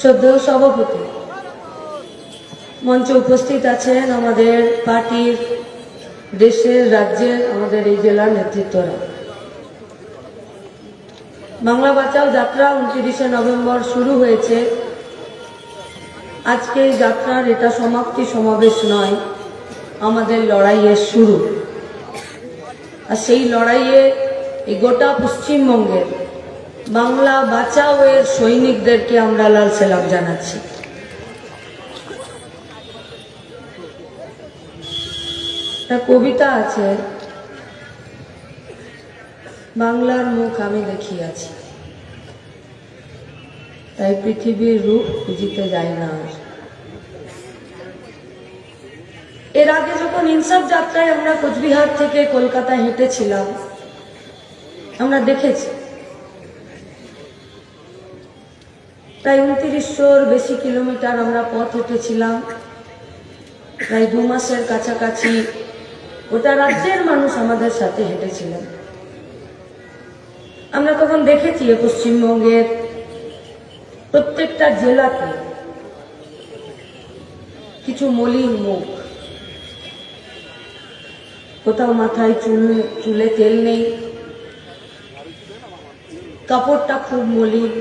শ্রদ্ধেয় সভাপতি, মঞ্চে উপস্থিত আছেন আমাদের পার্টির দেশের রাজ্যের আমাদের এই জেলার নেতৃত্বরা। বাংলা বাঁচাও যাত্রা উনত্রিশে নভেম্বর শুরু হয়েছে। আজকে এই যাত্রার এটা সমাপ্তি সমাবেশ নয়, আমাদের লড়াইয়ের শুরু। আর সেই লড়াইয়ে এই গোটা পশ্চিমবঙ্গের বাংলা বাঁচাও এর সৈনিকদেরকে আমরা লাল সেলাম জানাচ্ছি। একটা কবিতা আছে, বাংলার মুখ আমি দেখিয়াছি, তাই পৃথিবীর রূপ খুঁজিতে যায় না এর আগে যখন ইনসাফ যাত্রায় আমরা কোচবিহার থেকে কলকাতায় হেঁটেছিলাম, আমরা দেখেছি প্রায় উনত্রিশশোর বেশি কিলোমিটার আমরা পথ হেঁটেছিলাম প্রায় দু মাসের কাছাকাছি গোটা রাজ্যের মানুষ আমাদের সাথে হেঁটেছিলেন। আমরা তখন দেখেছি পশ্চিমবঙ্গের প্রত্যেকটা জেলাতে কিছু মলিন মুখ। কোথাও মাথায় চুল, চুলে তেল নেই। কাপড়টা খুব মলিন।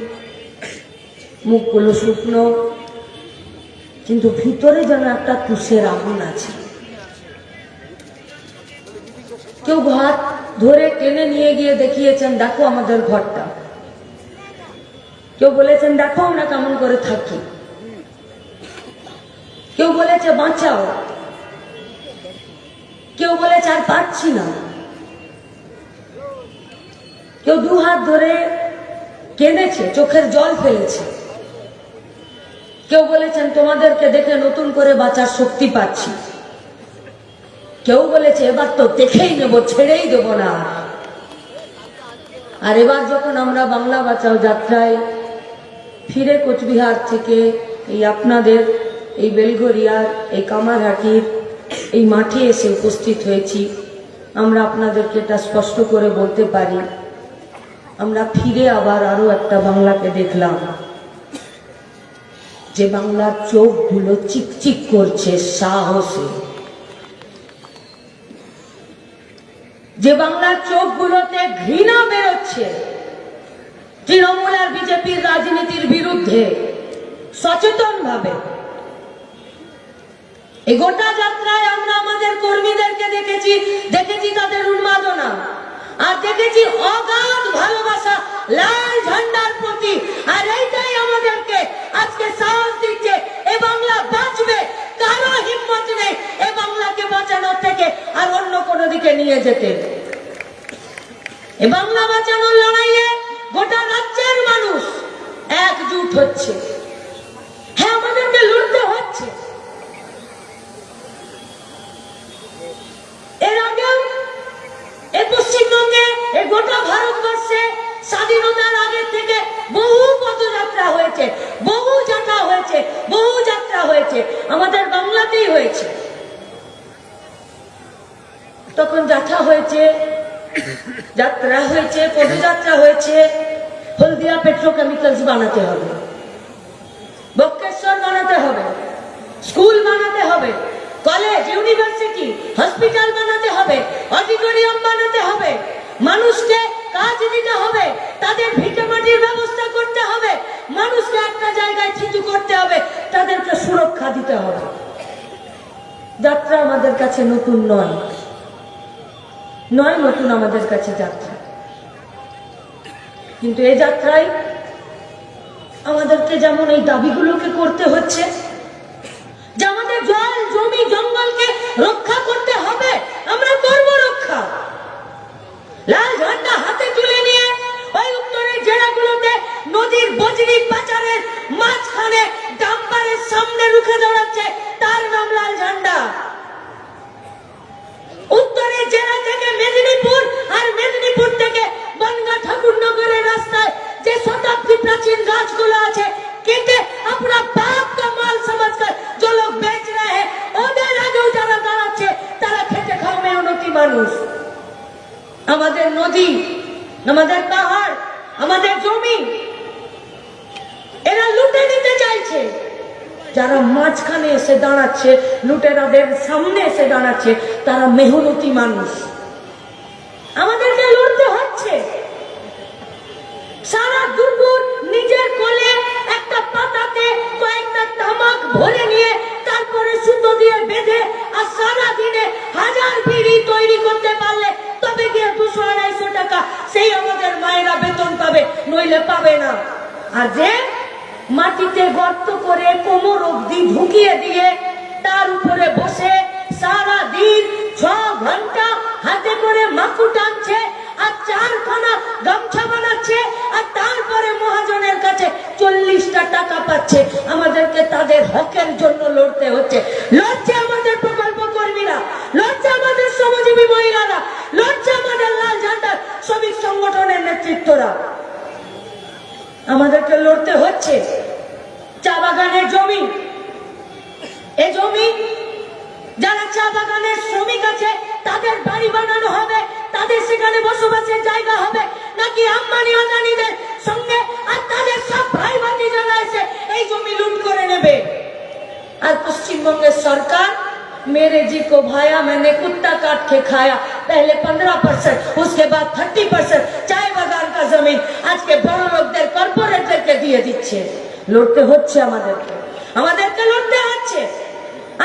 মুখগুলো শুকনো। কিন্তু ভিতরে যেন একটা তুষের আগুন আছে। কেউ হাত ধরে টেনে নিয়ে গিয়ে দেখিয়েছেন, দেখো আমাদের ঘরটা। কেউ বলেছেন, দেখো আমরা কেমন করে থাকি। কেউ বলেছে, বাঁচাও। কেউ বলেছে, আর পারছি না। কেউ দু হাত ধরে কেঁদেছে, চোখের জল ফেলেছে। কেউ বলেছেন, তোমাদেরকে দেখে নতুন করে বাঁচার শক্তি পাচ্ছি। কেউ বলেছে, এবার তো দেখেই নেব, ছেড়েই দেব না। আর এবার যখন আমরা বাংলা বাঁচাও যাত্রায় ফিরে কোচবিহার থেকে এই আপনাদের, এই বেলঘরিয়ার, এই কামারহাটির, এই মাঠে এসে উপস্থিত হয়েছি, আমরা আপনাদেরকে এটা স্পষ্ট করে বলতে পারি, আমরা ফিরে আবার আরও একটা বাংলাকে দেখলাম। যে বাংলার চোখগুলো চিকচিক করছে সাহসে। যে বাংলার চোখগুলোতে ঘৃণা বেরোচ্ছে, তৃণমূল আর বিজেপির রাজনীতির বিরুদ্ধে সচেতন ভাবে এই গোটা যাত্রায় আমরা আমাদের কর্মীদেরকে দেখেছি দেখেছি তাদের উন্মাদনা। আর দেখেছি অগাধ ভালোবাসা, লাল ঝান্ডার প্রতি। আর এইটাই আমাদেরকে আজকে সাহস দিচ্ছে, এ বাংলা বাঁচবে, কারও হিম্মত নেই এ বাংলাকে বাঁচানোর থেকে আর অন্য কোনো দিকে নিয়ে যেতে। এ বাংলা বাঁচানোর লড়াইয়ে গোটা রাজ্যের মানুষ একজুট হচ্ছে। হ্যাঁ আমাদেরকে লড়তে হচ্ছে। এর আগেও এই পশ্চিমবঙ্গে এই গোটা ভারতবর্ষে স্বাধীনতার আগে থেকে বহু পদযাত্রা হয়েছে, বহু যাত্রা হয়েছে, বহু যাত্রা হয়েছে, আমাদের বাংলাতেই হয়েছে। তখন যাত্রা হয়েছে যাত্রা হয়েছে, পদযাত্রা হয়েছে, হলদিয়া পেট্রোকেমিক্যালস বানাতে হবে, বক্রেশ্বর বানাতে হবে, স্কুল বানাতে হবে কলেজ ইউনিভার্সিটি হসপিটাল বানাতে হবে অডিটোরিয়াম বানাতে হবে, মানুষকে কাজ দিতে হবে, তাদের ভিটে মাটির ব্যবস্থা করতে হবে, মানুষকে একটা জায়গায় থিতু করতে হবে, তাদেরকে সুরক্ষা দিতে হবে। যাত্রা আমাদের কাছে নতুন নয়। নয় নতুন আমাদের কাছে যাত্রা। কিন্তু এই যাত্রায় আমাদেরকে যেমন এই দাবিগুলোকে করতে হচ্ছে যে আমাদের জল জমি জঙ্গলকে রক্ষা মেহনতি মানুষ। বাগানের জমি এ জমি যারা চা বাগানের শ্রমিক আছে তাদের বাড়ি বানানো হবে তাদের সেখানে বসবাসের জায়গা হবে নাকি আম্বানি আদানিদের সঙ্গে আর তাদের সব ভাই ভাতিজারা এসে এই জমি লুট করে নেবে আর पश्चिमबंग सरकार मेरे जी को भाया मैंने कुत्ता काट के खाया पहले पंद्रह परसेंट उसके बाद थर्टी परसेंट चाय बागान का जमीन आज के बड़ লোকদের কর্পোরেটরকে দিয়ে দিচ্ছে লড়তে হচ্ছে আমাদেরকে। আমাদেরকে লড়তে হচ্ছে।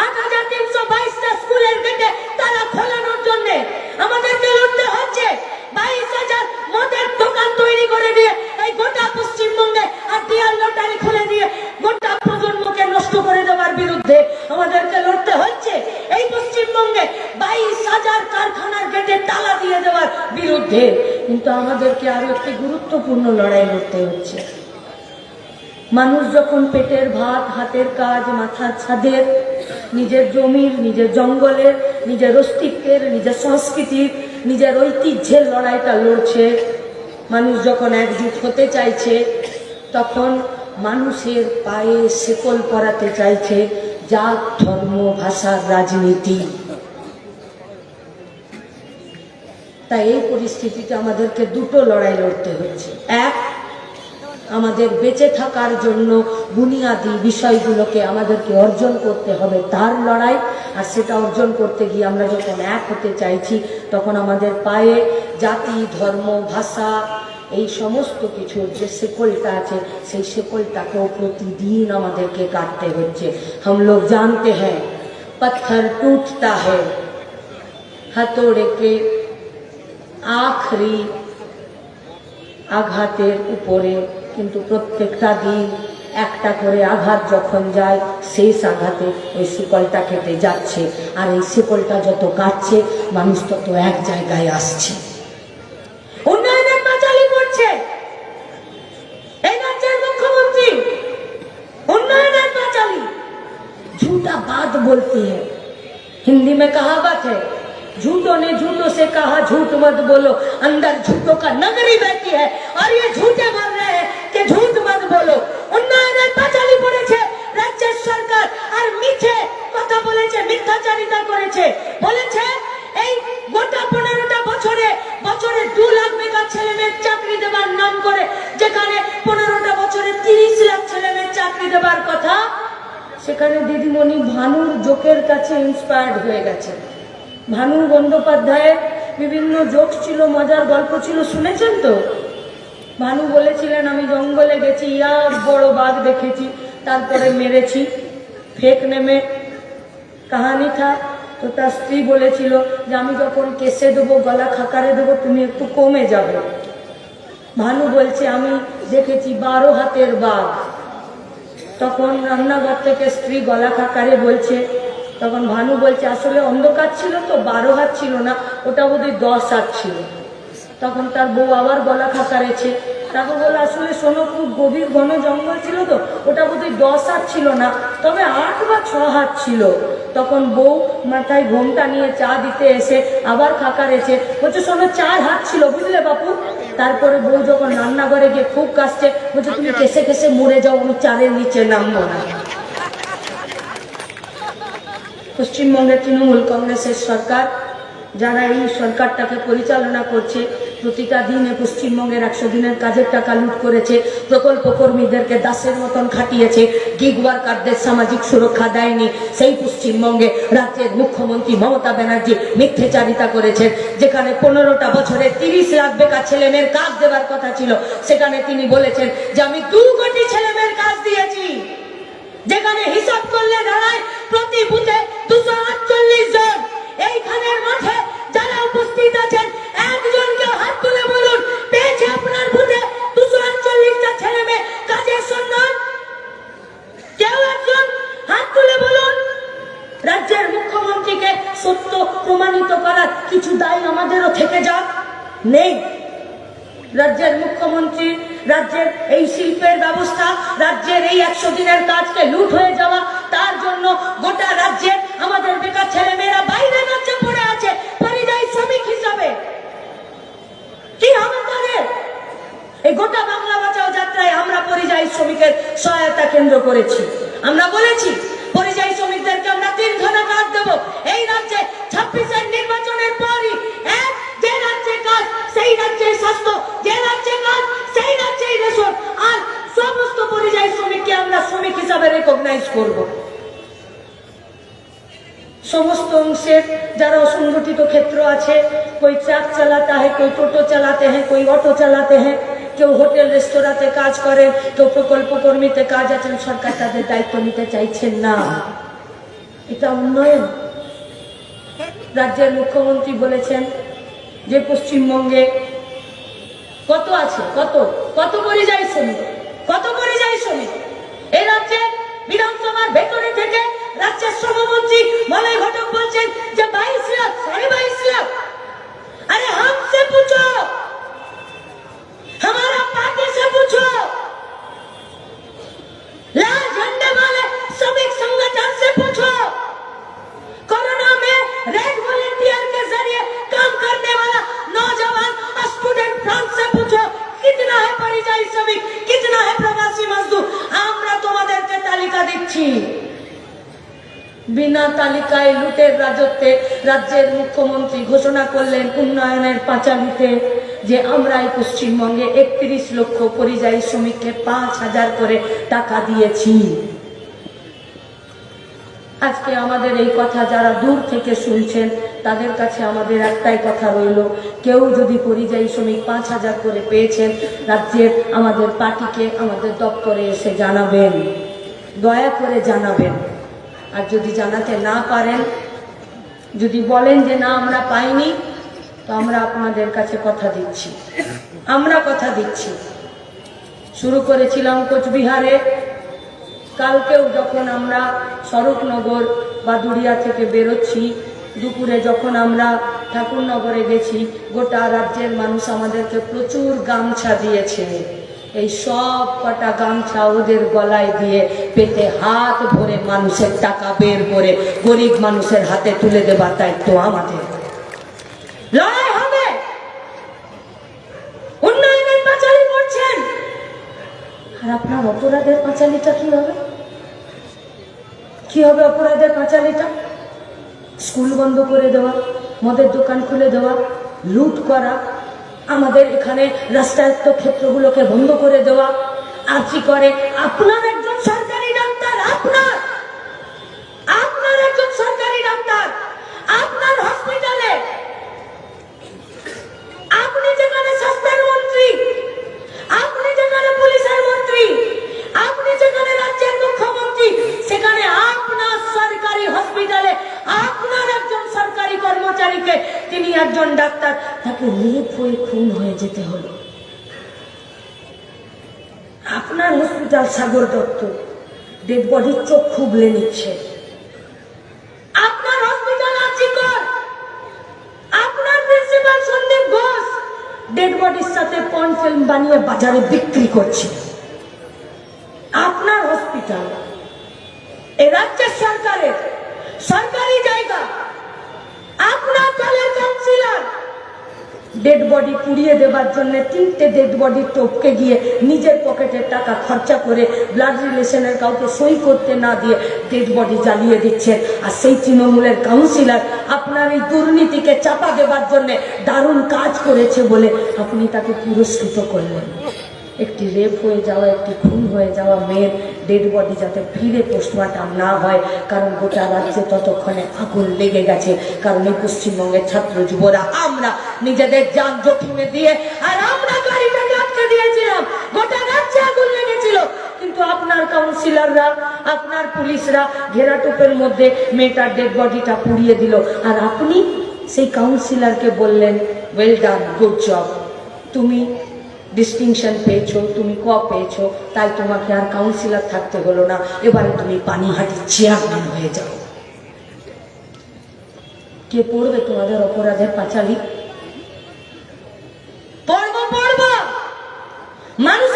আট হাজার তিনশো বাইশটা স্কুলের গেটে তারা খোলানোর জন্য আমাদেরকে লড়তে হচ্ছে। বাইশ হাজার মদের দোকান তৈরি করে দিয়ে এই গোটা পশ্চিমবঙ্গে আর ডিয়ার লটারি খুলে দিয়ে গোটা প্রজন্মকে নষ্ট করে দেওয়ার বিরুদ্ধে আমাদেরকে লড়তে হচ্ছে। এই পশ্চিমবঙ্গে বাইশ হাজার কারখানার গেটে তালা দিয়ে দেওয়ার বিরুদ্ধে কিন্তু আমাদেরকে আরও একটি গুরুত্বপূর্ণ লড়াই লড়তে হচ্ছে। মানুষ যখন পেটের ভাত, হাতের কাজ, মাথার ছাদের, নিজের জমির, নিজের জঙ্গলের নিজের অস্তিত্বের, নিজের সংস্কৃতির, নিজের ঐতিহ্যের লড়াইটা লড়ছে, মানুষ যখন একজুট হতে চাইছে, তখন মানুষের পায়ে শেকল পরাতে চাইছে, জাত, ধর্ম ভাষার রাজনীতি। তাই এই পরিস্থিতিতে আমাদেরকে দুটো লড়াই লড়তে হচ্ছে। এক আমাদের বেঁচে থাকার জন্য বুনিয়াদি বিষয়গুলোকে আমাদেরকে অর্জন করতে হবে তার লড়াই আর সেটা অর্জন করতে গিয়ে আমরা যখন এক হতে চাইছি তখন আমাদের পায়ে জাতি ধর্ম ভাষা এই সমস্ত কিছুর যে শেকলটা আছে সেই শেকলটাকেও প্রতিদিন আমাদেরকে কাটতে হচ্ছে हम लोग जानते हैं पत्थर टूटता है হাতড়ে কে আখরি আঘাতের উপরে কিন্তু প্রত্যেকটা দিন একটা করে আঘাত যখন যায় শেষ আঘাতে ওই শিকলটা কেটে যাচ্ছে আর এই শিকলটা যত কাটছে মানুষ তত এক জায়গায় আসছে উন্নয়নের পাঁচালি পড়ছে এই রাজ্যের মুখ্যমন্ত্রী उन्नयन पांचाली झूठा बात बोलती है हिंदी में कहावत है झूठों ने झूठों से कहा झूठ मत बोलो अंदर झूठों का नगरी बैठी है और ये झूठे बोल रहे हैं कि झूठ मत बोलो উন্নয়নের পাঁচালি পড়েছে রাজ্যের সরকার আর মিথ্যে কথা বলেছে মিথ্যাচারিতা করেছে বলেছে এই গোটা পনেরোটা বছরে বছরে দু লাখ বেকার ছেলে মেয়ের চাকরি দেবার নাম করে যেখানে পনেরোটা বছরে তিরিশ লাখ ছেলে মেয়ের চাকরি দেবার কথা সেখানে দিদিমণি ভানুর জোকের কাছে ইন্সপায়ার্ড হয়ে গেছে ভানু বন্দ্যোপাধ্যায়ের বিভিন্ন জোক ছিল মজার গল্প ছিল শুনেছেন তো ভানু বলেছিলেন, আমি জঙ্গলে গেছি ইয়া বড় বাঘ দেখেছি, তারপরে মেরেছি। ফেক নেমে কাহানি থা, তো তার স্ত্রী বলেছিল যে, আমি যখন কেসে দেবো, গলা খাকারে দেবো, তুমি একটু কমে যাবে। ভানু বলছে, আমি দেখেছি বারো হাতের বাঘ। তখন রান্নাঘর থেকে স্ত্রী গলা খাকারে বলছে, তখন ভানু বলছে, আসলে অন্ধকার ছিল তো, বারো হাত ছিল না, ওটা বোধহয় দশ হাত ছিল। তখন তার বউ আবার গলা খাকারেছে। তারপর বলে আসলে শোনো, খুব গভীর ঘন জঙ্গল ছিল তো, ওটা বোধহয় দশ হাত ছিল না, তবে আট বা ছ হাত ছিল। তখন বউ মাথায় ঘোমটা নিয়ে চা দিতে এসে আবার ফাঁকা খাকারেছে। বলছে, শোনো, চার হাত ছিল, বুঝলে বাপু? তারপরে বউ যখন রান্নাঘরে গিয়ে খুব কাশছে বলছে, তুমি কেসে কেসে মরে যাও, আমি চারের নিচে নামবো না। পশ্চিমবঙ্গের তৃণমূল কংগ্রেসের সরকার যারা এই সরকারটাকে পরিচালনা করছে প্রতিটা দিনে পশ্চিমবঙ্গের একশো দিনের কাজের টাকা লুট করেছে, প্রকল্প কর্মীদেরকে দাসের মতন খাটিয়েছে গিগ ওয়ার্কারদের সামাজিক সুরক্ষা দেয়নি। সেই পশ্চিমবঙ্গে রাজ্যের মুখ্যমন্ত্রী মমতা ব্যানার্জি মিথ্যেচারিতা করেছেন, যেখানে পনেরোটা বছরে তিরিশ লাখ বেকার ছেলে মেয়ের কাজ দেওয়ার কথা ছিল। সেখানে তিনি বলেছেন যে, আমি দু কোটি ছেলে মেয়ের কাজ দিয়েছি। যেখানে হিসাব করলে দাঁড়ায় প্রতি বুথে দুশো আটচল্লিশ জন। এইখানের মাঠে যারা উপস্থিত আছেন, একজনকে হাত তুলে বলুন, পেয়েছে আপনার বুথে দুশো আটচল্লিশটা ছেলে মেয়ে, কাজের সন্ধান? কেউ একজন হাত তুলে বলুন। রাজ্যের মুখ্যমন্ত্রীকে সত্য প্রমাণিত করার কিছু দায় আমাদেরও থেকে যাক। নেই। রাজ্যের মুখ্যমন্ত্রী, রাজ্যের এই শিল্পের ব্যবস্থা, রাজ্যের এই একশো দিনের কাজকে লুট হয়ে যাওয়া, তার জন্য গোটা রাজ্যের আমাদের বেকার ছেলে মেয়েরা বাইরে রাজ্যে পড়ে আছে পরিযায়ী শ্রমিক হিসাবে কি হবে তাদের গোটা বাংলা বাঁচাও যাত্রায় আমরা পরিযায়ী শ্রমিকের সহায়তা কেন্দ্র করেছি। আমরা বলেছি, পরিযায়ী শ্রমিকদেরকে আমরা তিন ঘণ্টা কাজ দেব। এই রাজ্যে ছাব্বিশের নির্বাচনের পরই যে রাজ্যে কাজ, সেই রাজ্যে স্বাস্থ্য, যে রাজ্যে কাজ, সেই রাজ্যেই রেশন। আর সমস্ত পরিযায়ী শ্রমিককে আমরা শ্রমিক হিসাবে রেকগনাইজ করব। সমস্ত অংশের যারা অসংগঠিত ক্ষেত্র আছে, কই ট্রাক চালাতে হয়, কই টোটো চালাতে হ্যাঁ কই অটো চালাতে হ্যাঁ কেউ হোটেল, রেস্তোরাঁতে কাজ করে, কেউ প্রকল্প কর্মীতে কাজ আছেন, সরকার তাদের দায়িত্ব নিতে চাইছেন না। এটা উন্নয়ন রাজ্যের মুখ্যমন্ত্রী বলেছেন যে পশ্চিমবঙ্গে কত আছে? কত? কত পরিযায়ী শ্রমিক? কত পরিযায়ী শ্রমিক? এই রাজ্যে বিধানসভার ভেতরে থেকে রাজ্যের শ্রমমন্ত্রী মলয় ঘটক বলছেন যে বাইশ লাখ, সাড়ে বাইশ লাখ। আরে হামসে পুজো हमारा पार्टी से पूछो लाल झंडे वाले श्रमिक संगठन से पूछो कोरोना में रेड वॉलेंटियर के जरिए काम करने वाला नौजवान स्टूडेंट फ्रंट से पूछो कितना है परिजाई श्रमिक कितना है प्रवासी मजदूर আমরা তোমাদেরকে তালিকা দিচ্ছি বিনা তালিকায় লুটের রাজত্বে রাজ্যের মুখ্যমন্ত্রী ঘোষণা করলেন উন্নয়নের পাঁচালিতে যে আমরা এই পশ্চিমবঙ্গে একত্রিশ লক্ষ পরিযায়ী শ্রমিককে পাঁচ হাজার করে টাকা দিয়েছি। আজকে আমাদের এই কথা যারা দূর থেকে শুনছেন, তাদের কাছে আমাদের একটাই কথা রইল, কেউ যদি পরিযায়ী শ্রমিক পাঁচ হাজার করে পেয়েছেন, রাজ্যের আমাদের পার্টিকে আমাদের দপ্তরে এসে জানাবেন, দয়া করে জানাবেন। আর যদি জানাতে না পারেন, যদি বলেন যে না আমরা পাইনি আমরা আপনাদের কাছে কথা দিচ্ছি। আমরা কথা দিচ্ছি। শুরু করেছিলাম কোচবিহারে। কালকেও যখন আমরা স্বরূপনগর বা দুরিয়া থেকে বেরোচ্ছি, দুপুরে যখন আমরা ঠাকুরনগরে গেছি, গোটা রাজ্যের মানুষ আমাদেরকে প্রচুর গামছা দিয়েছে। এই সব কটা গামছা ওদের গলায় দিয়ে পেটে হাত ভরে মানুষের টাকা বের করে গরিব মানুষের হাতে তুলে দেবার দায়িত্ব আমাদের লড়াই হবে উন্নয়নের পাঁচালি করছেন আর আপনার অপরাধের পাঁচালিটা কি হবে? কি হবে অপরাধের পাঁচালিটা? স্কুল বন্ধ করে দেওয়া, মদের দোকান খুলে দেওয়া, লুট করা, আমাদের এখানে রাস্তায়ত্ত ক্ষেত্রগুলোকে বন্ধ করে দেওয়া, আর কি করে? আপনার একজন সরকারি ডাক্তার আপনার আপনার একজন সরকারি ডাক্তার আপনার হসপিটালে আপনি যেখানে স্বাস্থ্যের মন্ত্রী আপনি যেখানে পুলিশের মন্ত্রী আপনি যেখানে রাজ্যের মুখ্যমন্ত্রী সেখানে আপনার সরকারি হসপিটালে আপনার একজন সরকারি কর্মচারীকে তিনি একজন ডাক্তার, তাকে লেপ হয়ে খুন হয়ে যেতে হলো। আপনার হসপিটাল সাগর দত্ত ডেড বডির চোখ খুবলে নিচ্ছে। ডেড বডির সাথে পন ফিল্ম বানিয়ে বাজারে বিক্রি করছে আপনার হসপিটাল এ রাজ্যের সরকারের সরকারি জায়গা আপনার দলের কাউন্সিলর ডেড বডি পুড়িয়ে দেবার জন্য তিনটে ডেড বডি টপকে গিয়ে নিজের পকেটের টাকা খরচা করে ব্লাড রিলেশনের কাউকে সই করতে না দিয়ে ডেড বডি জ্বালিয়ে দিচ্ছেন। আর সেই তৃণমূলের কাউন্সিলর আপনার এই দুর্নীতিকে চাপা দেবার জন্যে দারুণ কাজ করেছে বলে আপনি তাকে পুরস্কৃত করলেন। একটি রেপ হয়ে যাওয়া, একটি খুন হয়ে যাওয়া মেয়ের ডেড বডি যাতে ফিরে পোস্টমর্টম না হয়, কারণ গোটা রাজ্যে ততক্ষণে আগুন লেগে গেছে। কারণ এই পশ্চিমবঙ্গের ছাত্র যুবরা, আমরা নিজেদের যান জখমে দিয়ে আর আমরা গাড়িটাকে আটকে দিয়েছিলাম। গোটা রাজ্যে আগুন লেগেছিল। কিন্তু আপনার কাউন্সিলররা আপনার পুলিশরা ঘেরাটোপের মধ্যে মেয়েটার ডেড বডিটা পুড়িয়ে দিল। আর আপনি সেই কাউন্সিলরকে বললেন ওয়েল ডান গুড জব তুমি ডিস্টিংশন পেয়েছ, তুমি ক পেয়েছ, তাই তোমাকে আর কাউন্সিলর থাকতে হলো না। এবারে তুমি পানিহাটির চেয়ারম্যান হয়ে যাও। কে পড়বে তোমাদের অপরাধের পাঁচালি? পড়ব পড়ব! মানুষের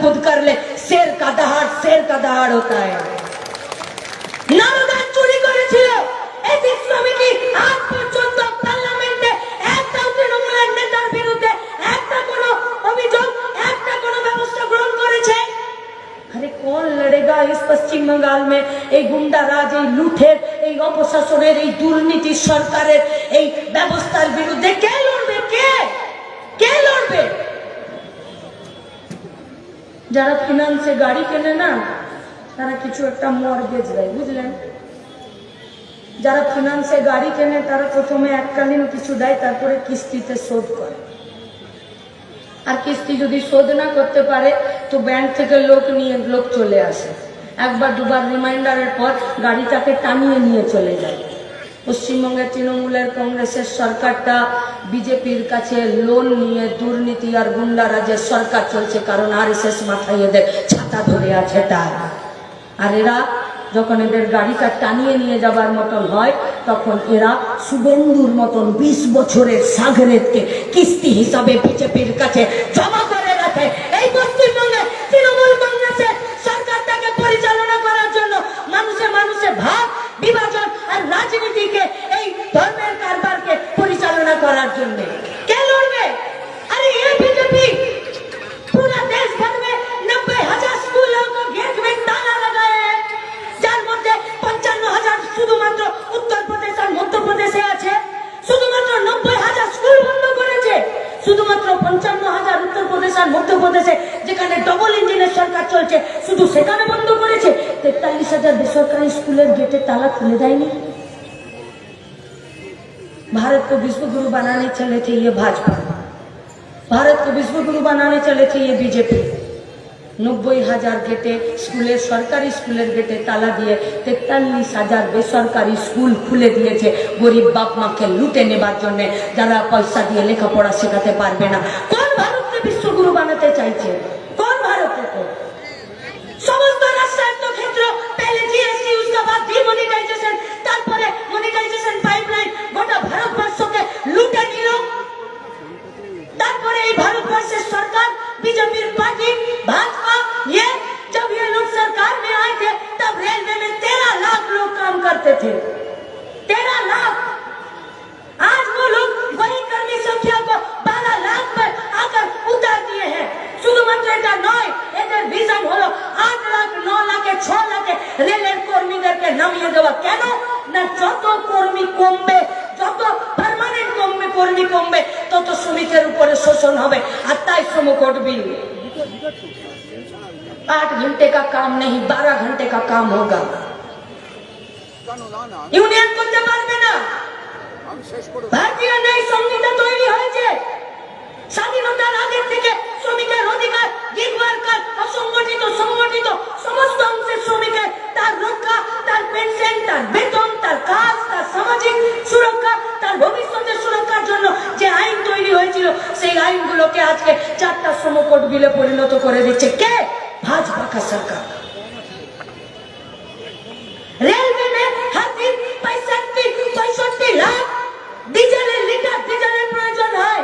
कूद कर ले। शेर का दहाड़ शेर का दहाड़ होता है। যারা ফিনান্সে গাড়ি কেনে না, তারা কিছু একটা মর্গেজ দেয়, বুঝলেন? যারা ফিনান্সে গাড়ি কেনে, তারা প্রথমে এককালীন কিছু দেয়, তারপরে কিস্তিতে শোধ করে। আর কিস্তি যদি শোধ না করতে পারে, তো ব্যাংক থেকে লোক নিয়ে, লোক চলে আসে। একবার দুবার রিমাইন্ডারের পর গাড়িটাকে টানিয়ে নিয়ে চলে যায়। পশ্চিমবঙ্গের তৃণমূলের কংগ্রেসের সরকারটা বিজেপির কাছে লোন নিয়ে দুর্নীতি আর গুন্ডারাজের সরকার চলছে, কারণ আর এস মাথায় এদের ছাতা ধরে আছে তার। আর এরা যখন এদের গাড়িটা টানিয়ে নিয়ে যাবার মতন হয়, তখন এরা শুভেন্দুর মতন বিশ বছরের সাগরেতকে কিস্তি হিসাবে বিজেপির কাছে জমা করে রাখে। আর রাজনীতিকে गुरु बनाने चले थे ये भाजपा भारत को विश्व गुरु बनाने चले थे ये बीजेपी নব্বই হাজার গেটে স্কুলের সরকারি স্কুলের গেটে তালা দিয়ে তেতাল্লিশ হাজার বেসরকারি স্কুল খুলে দিয়েছে গরিব বাপ মাকে লুটে নেবার জন্য যারা পয়সা দিয়ে লেখাপড়া শেখাতে পারবে না কোন ভারতকে বিশ্বগুরু বানাতে চাইছে बीजेपी पार्टी भाजपा ये जब ये लोग सरकार में आए थे तब रेलवे में तेरह लाख लोग काम करते थे तेरह लाख आज वो लोग वही कर्मी संख्या को बारह लाख पर आकर उतार दिए हैं শুধুমাত্র এটা নয় এদের ভিশন হলো আট লাখ ন লাখে ছ লাখে রেলের কর্মীদেরকে নামিয়ে দেওয়া কেন না যত কর্মী কমবে যত পার্মানেন্ট কমবে কর্মী কমবে তত তত শ্রমিকের উপরে শোষণ হবে আর তাই শ্রম কোড বিল आठ घंटे का काम नहीं बारह घंटे का काम होगा ইউনিয়ন করতে পারবে না ভারতীয় ন্যায় সংহিতা তৈরি হয়েছে স্বাধীনতার আগের থেকে শ্রমিকের অধিকার গিগ ওয়ার্কার অসংগঠিত সংগঠিত সমস্ত অংশের শ্রমিকের তার রক্ষা তার পেনশন তার বেতন তার কাজ তার সামাজিক সুরক্ষা তার ভবিষ্যতের সুরক্ষার জন্য যে আইন তৈরি হয়েছিল সেই আইনগুলোকে আজকে চারটা শ্রমকোট বিলে পরিণত করে দিচ্ছে কে ভাজপা কা সরকার रेलवे में हर दिन पैंसठ पैंसठ लाख ডিজেলের লিটার ডিজেলের প্রয়োজন হয়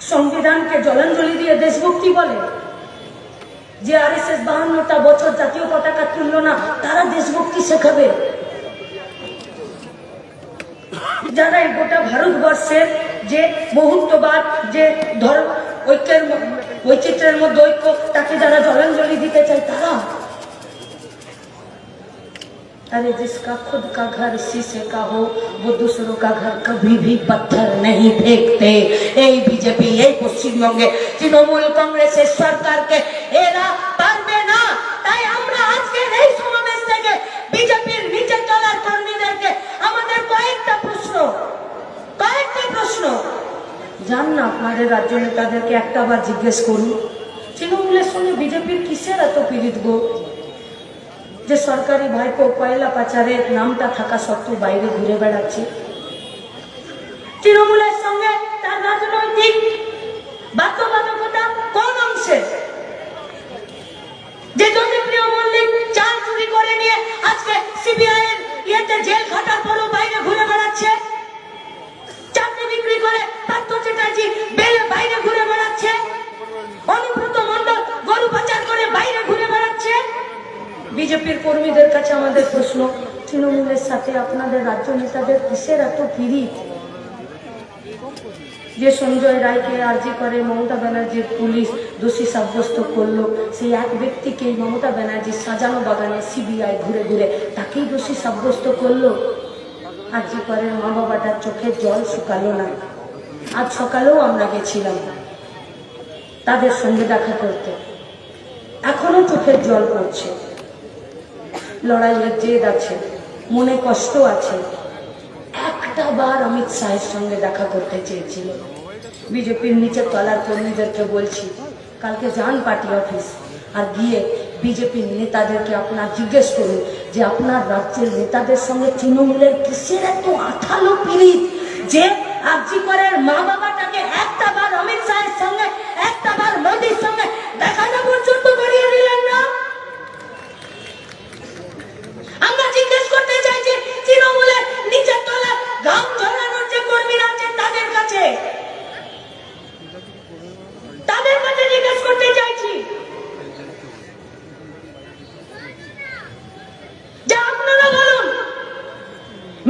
সংবিধানকে জলাঞ্জলি দিয়ে দেশভক্তি বলে? যে আর এস এস বাহান্নটা বছর জাতীয় পতাকা তুলল না, তারা দেশভক্তি শেখাবে? যারা এই গোটা ভারতবর্ষের যে বহুত্ববাদ, যে ধর্ম ঐক্যের বৈচিত্র্যের মধ্যে ঐক্য, তাকে যারা জলাঞ্জলি দিতে চায়, তারা? अरे जिसका खुद का घर शीशे का हो वो दूसरों का घर कभी भी पत्थर नहीं फेंकते এই বিজেপি এই পশ্চিমবঙ্গে তৃণমূল কংগ্রেসের সরকারকে এরা পারবে না তাই আমরা আজকে এই সমাবেশ থেকে বিজেপির নিচের তলার কর্মীদেরকে আমাদের কয়েকটা প্রশ্ন কয়েকটা প্রশ্ন জান না আপনাদের রাজ্য নেতাদেরকে একটা বার জিজ্ঞেস করুন তৃণমূলের সঙ্গে বিজেপির কিসের এত পীড়িত গো যে সরকারি ভাইপো কয়লা পাচারের নামটা থাকা সত্ত্বেও বাইরে ঘুরে বেড়াচ্ছে। আপনাদের রাজ্য নেতাদের কিসের এত পিড়িত? যে সঞ্জয় রায়কে আর্জি করে মমতা ব্যানার্জির পুলিশ দোষী সাব্যস্ত করল, সেই এক ব্যক্তিকে মমতা ব্যানার্জি সাজানো বাগানে সিবিআই ঘুরে ঘুরে তাকেই দোষী সাব্যস্ত করল। আর্জি করে মা বাবাটার চোখে জল শুকালো না। আজ সকালেও আমরা গেছিলাম তাদের সঙ্গে দেখা করতে। এখনও চোখের জল পড়ছে। লড়াইয়ের জেদ আছে। মনে কষ্ট আছে। একটা বার অমিত শাহের সঙ্গে দেখা করতে চেয়েছিল। বিজেপির নিচের তলার কর্মীদেরকে বলছি, কালকে যান পার্টি অফিস আর গিয়ে বিজেপির নেতাদেরকে আপনার জিজ্ঞেস করুন যে আপনার রাজ্যের নেতাদের সঙ্গে তৃণমূলের কিসের এত আঠালো পিড়িত যে আর্জি করের মা বাবাটাকে একটা বার অমিত শাহের সঙ্গে একটা বার মোদির সঙ্গে দেখাটা পর্যন্ত করিয়ে দিলেন না আমরা জিজ্ঞেস করতে চাই যে তৃণমূলের নিচের তলা ঘাম ঝরানোর যে কর্মীরা আছেন তাদের কাছে তাদের কাছে জিজ্ঞেস করতে চাইছি যে আপনারা বলুন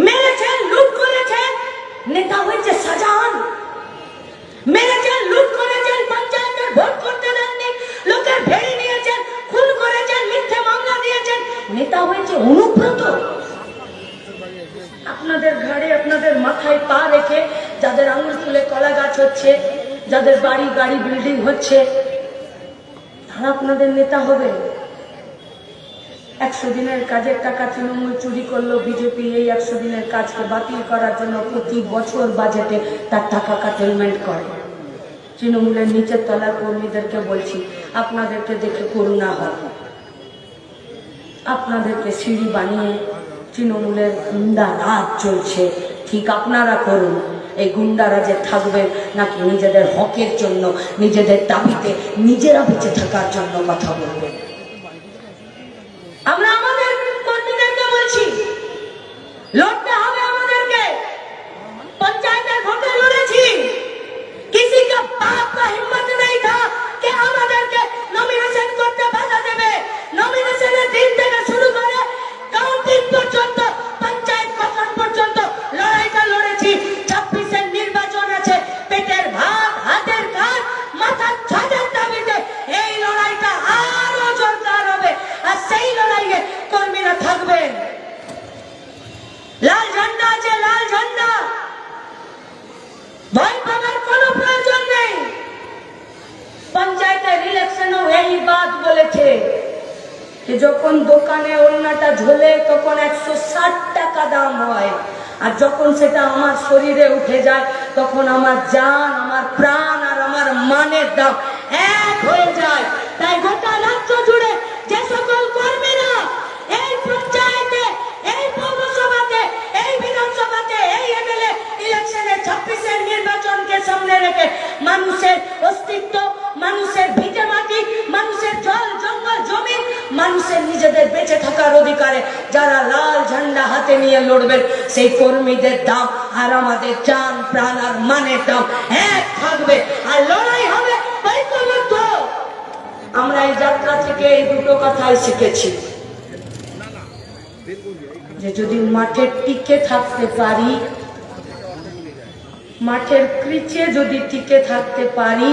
মেরেছেন লুট করেছেন নেতা হয়েছে শাহজাহান মেরেছেন লুট করেছেন পঞ্চায়েতের ভোট করতে দেননি লোকের ভেড়ে নিয়েছেন খুন করেছেন মিথ্যে মামলা দিয়েছেন নেতা হয়েছে অনুব্রত আপনাদের ঘাড়ে আপনাদের মাথায় পা রেখে যাদের আঙুল ফুলে কলা গাছ হচ্ছে যাদের বাড়ি গাড়ি বিল্ডিং হচ্ছে তারা আপনাদের নেতা হবে একশো দিনের কাজের টাকা তৃণমূল চুরি করল, বিজেপি এই একশো দিনের কাজকে বাতিল করার জন্য প্রতি বছর বাজেটে তার টাকা কাটেলমেন্ট করে। তৃণমূলের নিচের তলার কর্মীদেরকে বলছি, আপনাদেরকে দেখে করুণা হয় আপনাদেরকে সিঁড়ি বানিয়ে তৃণমূলের গুন্ডা রাজ চলছে, ঠিক আপনারা করুন। এই গুন্ডারা যে থাকবে নাকি নিজেদের হকের জন্য, নিজেদের দাবিতে নিজেরা বেঁচে থাকার জন্য কথা বলবে। আমরা লড়তে হবে আমাদেরকে। পঞ্চায়েতের ভোটে লড়েছি। কিসি কা বাপ কা হিম্মত নেই থা কে আমাদেরকে নমিনেশন করতে বাধা দেবে। নমিনেশনের দিন থেকে আর যখন সেটা আমার শরীরে উঠে যায়, তখন আমার জান, আমার প্রাণ আর আমার মানের দাম এক হয়ে যায়। তাই গোটা রাজ্য জুড়ে যে সকল কর্মীরা এই পঞ্চায়েতে, এই পৌরসভাতে, এই বিধানসভাতে, এই এমএলএ ইলেকশনে ছাব্বিশের নির্বাচনকে সামনে রেখে মানুষের অস্তিত্ব, মানুষের ভিটে মাটি, মানুষের জল, জঙ্গল, জমি মানুষের নিজেদের বেঁচে থাকার অধিকারে যারা লাল ঝান্ডা হাতে নিয়ে লড়বেন সেই কর্মীদের দাম আর আমাদের চান প্রাণ আর মানের দাম এক থাকবে আর লড়াই হবে আমরা এই যাত্রা থেকে এই দুটো কথাই শিখেছি। যে যদি মাঠে টিকে থাকতে পারি, মাঠের ক্রিচে যদি টিকে থাকতে পারি,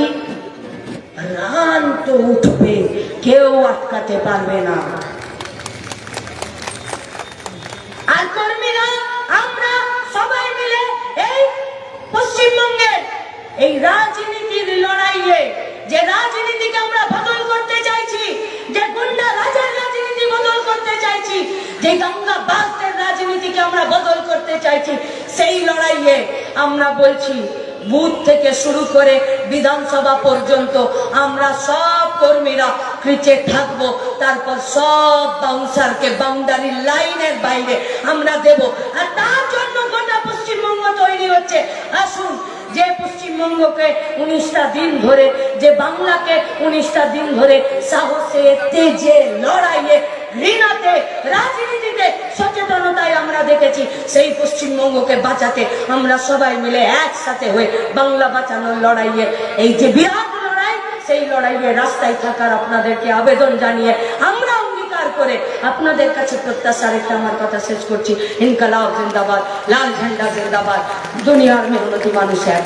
রান তো উঠবে। কেউ আটকাতে পারবে না। আর কর্মীরা, আমরা সবাই মিলে এই পশ্চিমবঙ্গের এই রাজনীতির লড়াইয়ে, যে রাজনীতিকে আমরা বদল করতে চাইছি, যে গুন্ডা রাজার রাজনীতি বদল করতে চাইছি, যে গঙ্গা বাসদের রাজনীতিকে আমরা বদল করতে চাইছি, সেই লড়াইয়ে আমরা বলছি, বুথ থেকে শুরু করে বিধানসভা পর্যন্ত আমরা সব কর্মীরা ক্রিচে থাকব, তারপর সব বাউন্সারকে বাউন্ডারি লাইনের বাইরে আমরা দেব। আর তার জন্য গোটা পশ্চিমবঙ্গ তৈরি হচ্ছে। আসুন, যে পশ্চিমবঙ্গকে উনিশটা দিন ধরে, যে বাংলাকে উনিশটা দিন ধরে সাহসে, তেজে, লড়াইয়ে, ঘৃণাতে, রাজনীতিতে সচেতনতায় আমরা দেখেছি, সেই পশ্চিমবঙ্গকে বাঁচাতে আমরা সবাই মিলে একসাথে হয়ে বাংলা বাঁচানোর লড়াইয়ে এই যে বিরাট সেই লড়াইয়ে রাস্তায় থাকার আপনাদেরকে আবেদন জানিয়ে আমরা অঙ্গীকার করে আপনাদের কাছে প্রত্যাশা রেখে আমার কথা শেষ করছি। ইনকালাব জিন্দাবাদ, লাল ঝান্ডা জিন্দাবাদ, দুনিয়ার মেহনতি মানুষ এক